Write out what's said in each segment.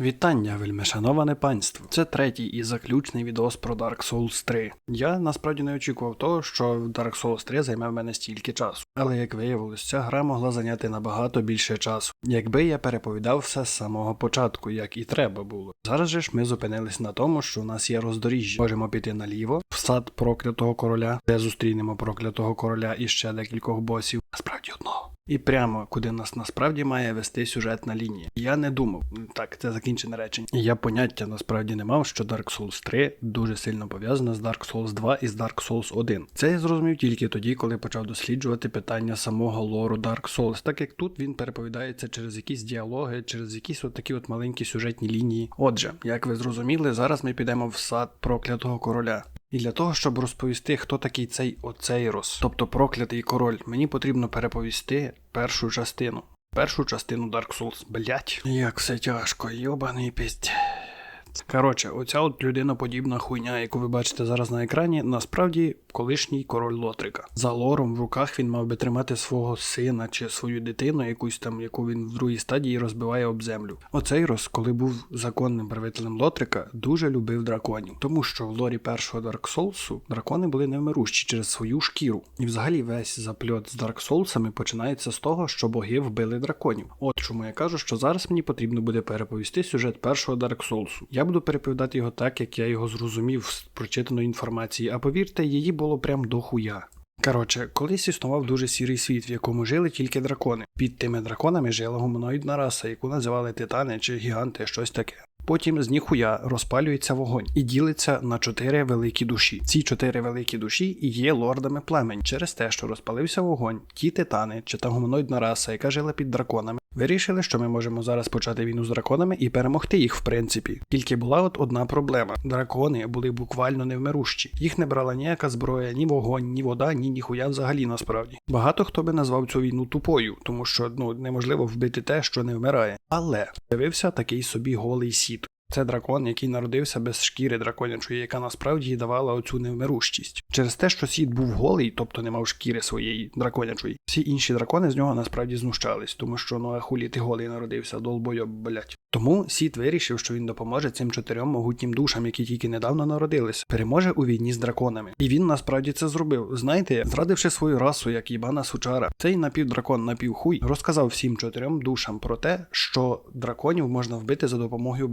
Вітання, вельмишановане панство. Це третій і заключний відос про Dark Souls 3. Я насправді не очікував того, що Dark Souls 3 займе в мене стільки часу. Але як виявилось, ця гра могла зайняти набагато більше часу, якби я переповідав все з самого початку, як і треба було. Зараз же ж ми зупинились на тому, що у нас є роздоріжжя. Можемо піти наліво, в сад проклятого короля, де зустрінемо проклятого короля і ще декількох босів. І прямо куди нас насправді має вести сюжетна лінія. Я не думав, так, це закінчене речення. Я поняття насправді не мав, що Dark Souls 3 дуже сильно пов'язано з Dark Souls 2 і з Dark Souls 1. Це я зрозумів тільки тоді, коли почав досліджувати питання самого лору Dark Souls, так як тут він переповідається через якісь діалоги, через якісь от такі от маленькі сюжетні лінії. Отже, як ви зрозуміли, зараз ми підемо в сад проклятого короля. І для того, щоб розповісти, хто такий цей Оцейрос, тобто проклятий король, мені потрібно переповісти першу частину. Першу частину Dark Souls, блять. Як все тяжко, йобаний пість. Коротше, оця от людиноподібна хуйня, яку ви бачите зараз на екрані, насправді колишній король Лотрика. За лором в руках він мав би тримати свого сина чи свою дитину, якусь там, яку він в другій стадії розбиває об землю. Оцейрос, коли був законним правителем Лотрика, дуже любив драконів, тому що в лорі першого Souls дракони були невмирущі через свою шкіру. І взагалі весь запльот з Soulsами починається з того, що боги вбили драконів. От чому я кажу, що зараз мені потрібно буде переповісти сюжет першого Souls. Я буду переповідати його так, як я його зрозумів з прочитаної інформації, а повірте, її було прям до хуя. Коротше, колись існував дуже сірий світ, в якому жили тільки дракони. Під тими драконами жила гуманоїдна раса, яку називали титани чи гіганти, щось таке. Потім з ніхуя розпалюється вогонь і ділиться на чотири великі душі. Ці чотири великі душі і є лордами племень. Через те, що розпалився вогонь, ті титани чи та гуманоїдна раса, яка жила під драконами, вирішили, що ми можемо зараз почати війну з драконами і перемогти їх, в принципі. Тільки була от одна проблема: дракони були буквально невмирущі. Їх не брала ніяка зброя, ні вогонь, ні вода, ні ніхуя взагалі насправді. Багато хто би назвав цю війну тупою, тому що ну неможливо вбити те, що не вмирає. Але з'явився такий собі голий сіт. Це дракон, який народився без шкіри драконячої, яка насправді їй давала оцю невмирущість. Через те, що сіт був голий, тобто не мав шкіри своєї драконячої, всі інші дракони з нього насправді знущались, тому що ну а хулі ти голий народився, долбойоб, блять. Тому Сіт вирішив, що він допоможе цим чотирьом могутнім душам, які тільки недавно народились, переможе у війні з драконами. І він насправді це зробив. Знаєте, зрадивши свою расу, як Ібана Сучара, цей напівдракон напівхуй розказав всім чотирьом душам про те, що драконів можна вбити за допомогою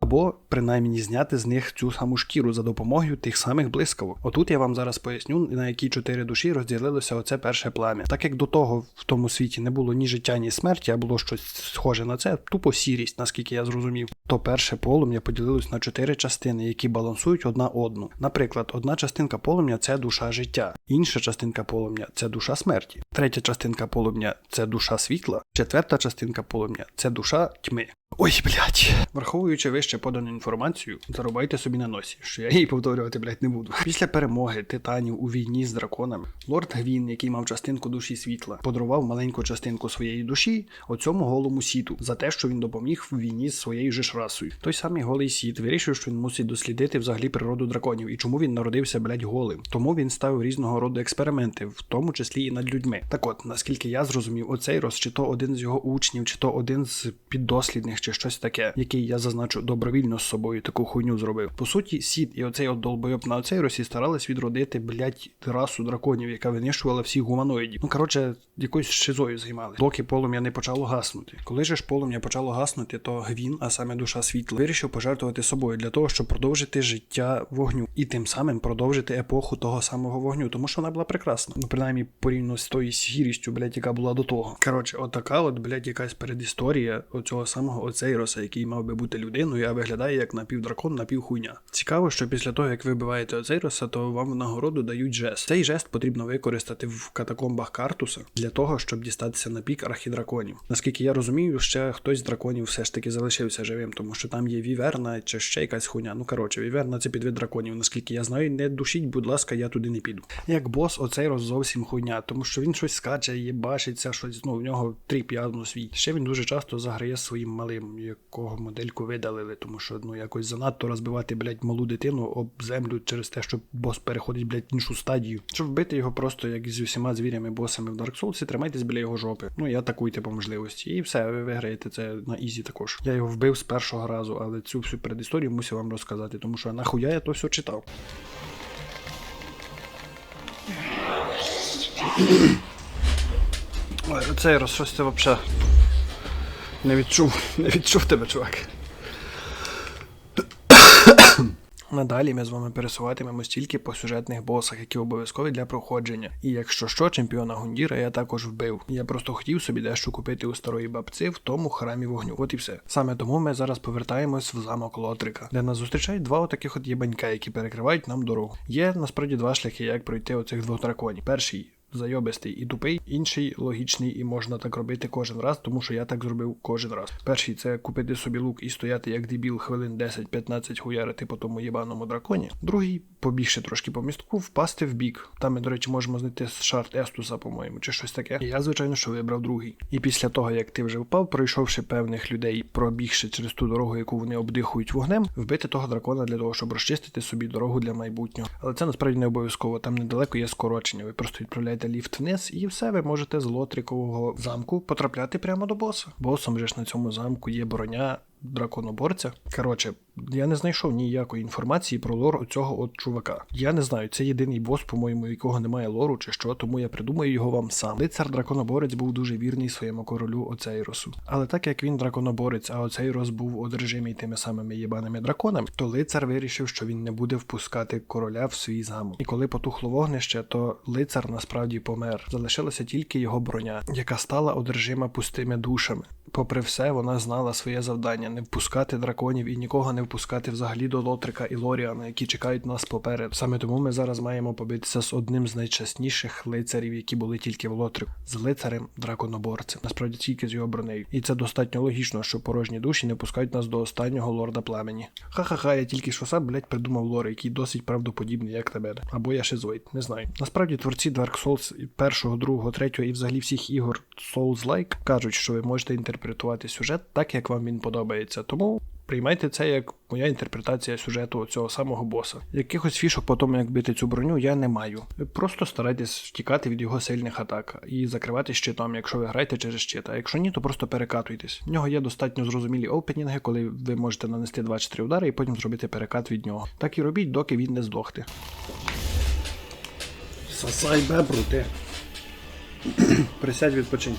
або принаймні зняти з них цю саму шкіру за допомогою тих самих блискавок. Отут я вам зараз поясню, на які чотири душі розділилося оце перше плам'я. Так як до того в тому світі не було ні життя, ні смерті, а було щось схоже на це, тупо сірість, наскільки я зрозумів, то перше полум'я поділилось на чотири частини, які балансують одна одну. Наприклад, одна частинка полум'я це душа життя, інша частинка полум'я це душа смерті, третя частинка полум'я це душа світла, четверта частинка полум'я це душа тьми. Ой, блять. Враховуючи вище подану інформацію, зарубайте собі на носі, що я її повторювати, блять, не буду. Після перемоги титанів у війні з драконами, лорд Гвін, який мав частинку душі світла, подарував маленьку частинку своєї душі оцьому голому сіту за те, що він допоміг в війні з своєю же ж расою. Той самий голий сіт вирішив, що він мусить дослідити взагалі природу драконів і чому він народився, блять, голим. Тому він ставив різного роду експерименти, в тому числі і над людьми. Так от, наскільки я зрозумів, оцей роз, чи то один з його учнів, чи то один з піддослідних, чи щось таке, який я зазначу добровільно з собою таку хуйню зробив. По суті, сід і оцей от долбойоб на оцей росі старались відродити, блять, расу драконів, яка винищувала всіх гуманоїдів. Ну коротше, якоюсь шизою займали, доки полум'я не почало гаснути. Коли же ж полум'я почало гаснути, то гвін, а саме душа світла, вирішив пожертвувати собою для того, щоб продовжити життя вогню, і тим самим продовжити епоху того самого вогню, тому що вона була прекрасна. Ну, принаймні, порівняно з тою сірістю, блять, яка була до того. Коротше, отака, от, блять, якась передісторія оцього самого Оцейроса, який мав би бути людиною, а виглядає як напівдракон, напівхуйня. Цікаво, що після того, як ви вбиваєте Оцейроса, то вам в нагороду дають жест. Цей жест потрібно використати в катакомбах Картуса для того, щоб дістатися на пік архідраконів. Наскільки я розумію, ще хтось з драконів все ж таки залишився живим, тому що там є віверна чи ще якась хуйня. Ну коротше, віверна це підвид драконів. Наскільки я знаю, не душіть, будь ласка, я туди не піду. Як бос, Оцейрос зовсім хуйня, тому що він щось скаче, їбашиться, щось ну в нього тріп явно свій. Ще він дуже часто заграє своїм малим. Якого модельку видалили, тому що ну якось занадто розбивати, блядь, малу дитину об землю через те, що бос переходить, блядь, іншу стадію. Щоб вбити його просто як зі всіма звірями босами в Dark Souls, тримайтесь біля його жопи. Ну і атакуйте по можливості. І все, ви виграєте це на ізі також. Я його вбив з першого разу, але цю всю предісторію мусив вам розказати, тому що нахуя я то все читав. Ой, оцей раз щось взагалі не відчув, не відчув тебе, чувак. Надалі ми з вами пересуватимемось тільки по сюжетних босах, які обов'язкові для проходження. І якщо що, чемпіона Гундіра я також вбив. Я просто хотів собі дещо купити у старої бабці в тому храмі вогню. От і все. Саме тому ми зараз повертаємось в замок Лотрика, де нас зустрічають два отаких от єбанька, які перекривають нам дорогу. Є насправді два шляхи, як пройти оцих двох драконів. Перший зайобистий і тупий, інший логічний, і можна так робити кожен раз, тому що я так зробив кожен раз. Перший це купити собі лук і стояти як дебіл хвилин 10-15 хуярити по тому єбаному драконі. Другий побігши трошки по містку, впасти в бік. Там ми, до речі, можемо знайти шарт Естуса, по-моєму, чи щось таке. І я, звичайно, що вибрав другий. І після того, як ти вже впав, пройшовши певних людей, пробігши через ту дорогу, яку вони обдихують вогнем, вбити того дракона для того, щоб розчистити собі дорогу для майбутнього. Але це насправді не обов'язково. Там недалеко є скорочення. Ви просто відправляєте ліфт вниз, і все, ви можете з лотрикового замку потрапляти прямо до боса. Босом же ж на цьому замку є броня драконоборця. Коротше, я не знайшов ніякої інформації про лор цього от чувака. Я не знаю, це єдиний бос, по-моєму, якого немає лору чи що, тому я придумаю його вам сам. Лицар драконоборець був дуже вірний своєму королю Оцейросу. Але так як він драконоборець, а Оцейрос був одержимий тими самими єбаними драконами, то лицар вирішив, що він не буде впускати короля в свій замок. І коли потухло вогнище, то лицар насправді помер. Залишилася тільки його броня, яка стала одержима пустими душами. Попри все, вона знала своє завдання не впускати драконів і нікого не впускати взагалі до Лотрика і Лоріана, які чекають нас поперед. Саме тому ми зараз маємо побитися з одним з найчасніших лицарів, які були тільки в Лотрику, з лицарем драконоборцем. Насправді тільки з його бронею. І це достатньо логічно, що порожні душі не пускають нас до останнього лорда племені. Ха-ха-ха, я тільки що сам, блять, придумав лор, який досить правдоподібний, як тебе. Або я шизоїд, не знаю. Насправді творці Dark Souls першого, другого, третього і взагалі всіх ігор Souls-like кажуть, що ви можете інтерпретувати сюжет так, як вам він подобається. Тому приймайте це як моя інтерпретація сюжету цього самого боса. Якихось фішок по тому, як бити цю броню, я не маю. Просто старайтесь втікати від його сильних атак і закривати щитом, якщо ви граєте через щит. А якщо ні, то просто перекатуйтесь. В нього є достатньо зрозумілі опенінги, коли ви можете нанести 2-4 удари і потім зробити перекат від нього. Так і робіть, доки він не здохне. Сосай бебру, ти. Присядь відпочинь.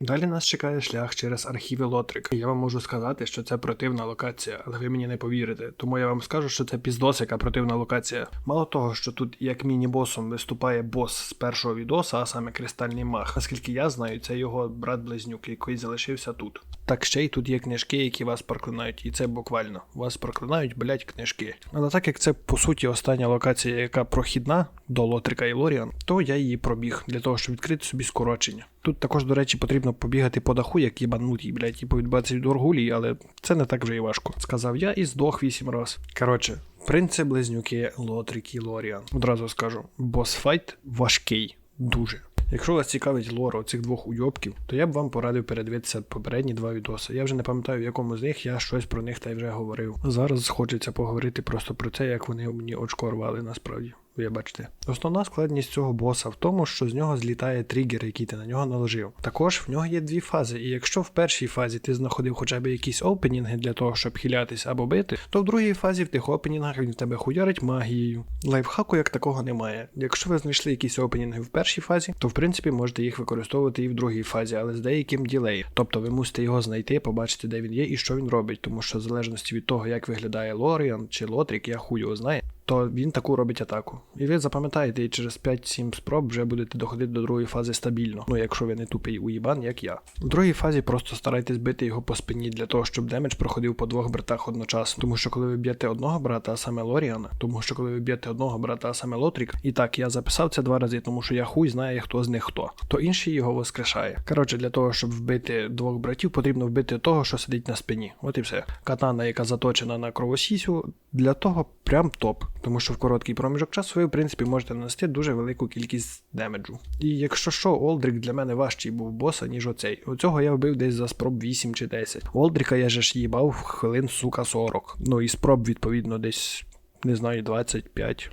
Далі нас чекає шлях через архіви Лотрик. Я вам можу сказати, що це противна локація, але ви мені не повірите. Тому я вам скажу, що це піздос, яка противна локація. Мало того, що тут як міні-босом виступає бос з першого відоса, а саме кристальний мах. Наскільки я знаю, це його брат-близнюк, який залишився тут. Так ще й тут є книжки, які вас проклинають, і це буквально. Вас проклинають, блять, книжки. Але так як це по суті остання локація, яка прохідна до Лотрика і Лоріан, то я її пробіг для того, щоб відкрити собі скорочення. Тут також, до речі, потрібно побігати по даху, як єбанутій, блядь, і повідбатися від оргулії, але це не так вже і важко. Сказав я і здох вісім раз. Коротше, принци близнюки Лотрик і Лоріан. Одразу скажу, босфайт важкий, дуже. Якщо вас цікавить лор цих двох уйобків, то я б вам порадив передивитися попередні два відоси. Я вже не пам'ятаю, в якому з них я щось про них та й вже говорив. Зараз хочеться поговорити просто про це, як вони мені очко рвали насправді. Ви бачите. Основна складність цього боса в тому, що з нього злітає тригер, який ти на нього наложив. Також в нього є дві фази, і якщо в першій фазі ти знаходив хоча б якісь опенінги для того, щоб хилятись або бити, то в другій фазі в тих опенінгах він в тебе хуярить магією. Лайфхаку як такого немає. Якщо ви знайшли якісь опенінги в першій фазі, то в принципі можете їх використовувати і в другій фазі, але з деяким ділеєм. Тобто ви мусите його знайти, побачити, де він є і що він робить, тому що в залежності від того, як виглядає Лоріан чи Лотрік, я хуй його знає то він таку робить атаку. І ви запам'ятаєте, і через 5-7 спроб вже будете доходити до другої фази стабільно. Ну, якщо ви не тупий уїбан, як я. В другій фазі просто старайтесь бити його по спині для того, щоб демедж проходив по двох братах одночасно. Тому що коли ви б'єте одного брата, а саме Лоріана, тому що коли ви б'єте одного брата, а саме Лотрік, і так я записав це два рази, тому що я хуй знає, хто з них хто, то інший його воскрешає. Коротше, для того, щоб вбити двох братів, потрібно вбити того, що сидить на спині. От і все. Катана, яка заточена на кровосісю, для того прям топ. Тому що в короткий проміжок часу ви, в принципі, можете нанести дуже велику кількість демеджу. І якщо що, Олдрик для мене важчий був боса, ніж оцей. Оцього я вбив десь за спроб 8 чи 10. Олдрика я же ж їбав хвилин, сука, 40. Ну і спроб, відповідно, десь, не знаю, 25.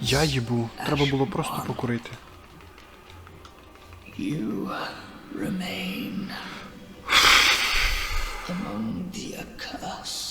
Я їбу, треба було просто покурити. You remain among the accursed.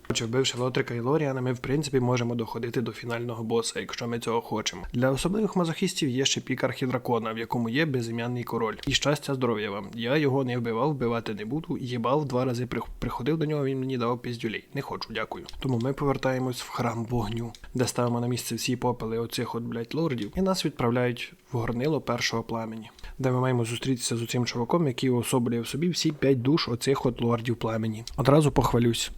Чи вбивши Лотрика і Лоріана, ми в принципі можемо доходити до фінального боса, якщо ми цього хочемо. Для особливих мазохістів є ще пік архідракона, в якому є безім'яний король. І щастя, здоров'я вам. Я його не вбивав, вбивати не буду. Їбав два рази приходив до нього, він мені дав піздюлей. Не хочу, дякую. Тому ми повертаємось в храм вогню, де ставимо на місце всі попели оцих от блять лордів, і нас відправляють в горнило першого пламені, де ми маємо зустрітися з оцим чуваком, який уособлює в собі всі п'ять душ оцих от лордів пламені. Одразу похвалюсь.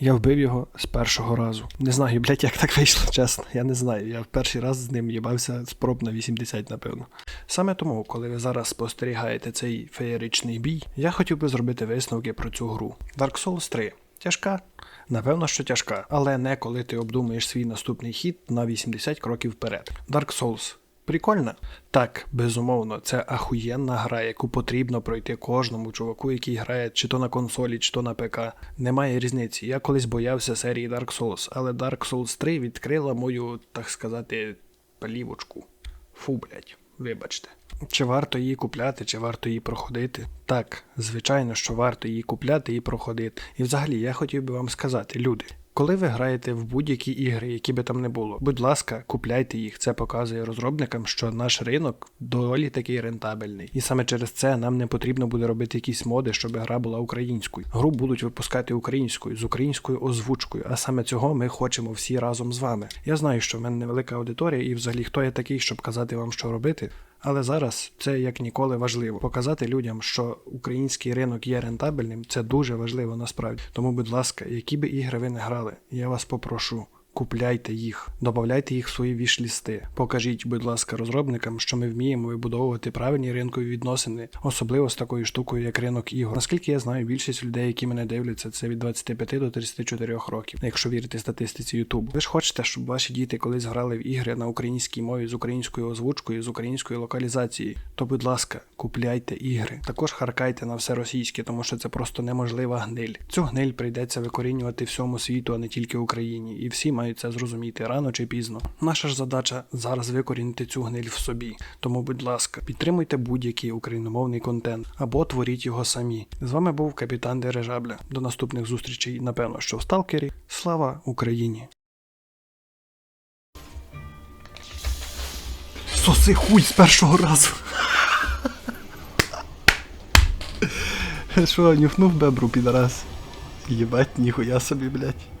Я вбив його з першого разу. Не знаю, блядь, як так вийшло, чесно. Я не знаю. Я в перший раз з ним їбався спроб на 80, напевно. Саме тому, коли ви зараз спостерігаєте цей феєричний бій, я хотів би зробити висновки про цю гру. Dark Souls 3. Тяжка? Напевно, що тяжка, але не коли ти обдумуєш свій наступний хід на 80 кроків вперед. Dark Souls. Прикольно? Так, безумовно, це ахуєнна гра, яку потрібно пройти кожному чуваку, який грає чи то на консолі, чи то на ПК. Немає різниці. Я колись боявся серії Dark Souls, але Dark Souls 3 відкрила мою, так сказати, плівочку. Фу, блять, вибачте. Чи варто її купляти, чи варто її проходити? Так, звичайно, що варто її купляти і проходити. І взагалі я хотів би вам сказати, люди. Коли ви граєте в будь-які ігри, які би там не було, будь ласка, купляйте їх. Це показує розробникам, що наш ринок доволі такий рентабельний. І саме через це нам не потрібно буде робити якісь моди, щоб гра була українською. Гру будуть випускати українською з українською озвучкою. А саме цього ми хочемо всі разом з вами. Я знаю, що в мене невелика аудиторія, і взагалі хто я такий, щоб казати вам, що робити. Але зараз це як ніколи важливо. Показати людям, що український ринок є рентабельним, це дуже важливо насправді. Тому, будь ласка, які би ігри ви не грали, я вас попрошу. Купляйте їх, додавайте їх в свої віш-лісти. Покажіть, будь ласка, розробникам, що ми вміємо вибудовувати правильні ринкові відносини, особливо з такою штукою, як ринок ігор. Наскільки я знаю, більшість людей, які мене дивляться, це від 25 до 34 років, якщо вірити статистиці Ютубу. Ви ж хочете, щоб ваші діти колись грали в ігри на українській мові з українською озвучкою, з українською локалізацією. То, будь ласка, купляйте ігри. Також харкайте на все російське, тому що це просто неможлива гниль. Цю гниль прийдеться викорінювати всьому світу, а не тільки Україні. І всі мають це зрозуміти рано чи пізно. Наша ж задача зараз викорінити цю гниль в собі. Тому, будь ласка, підтримуйте будь-який україномовний контент або творіть його самі. З вами був капітан Дирижабля. До наступних зустрічей, напевно, що в Сталкері. Слава Україні! Соси хуй з першого разу. Що, нюхнув бебру, підарас? Єбать, ніхуя собі, блядь.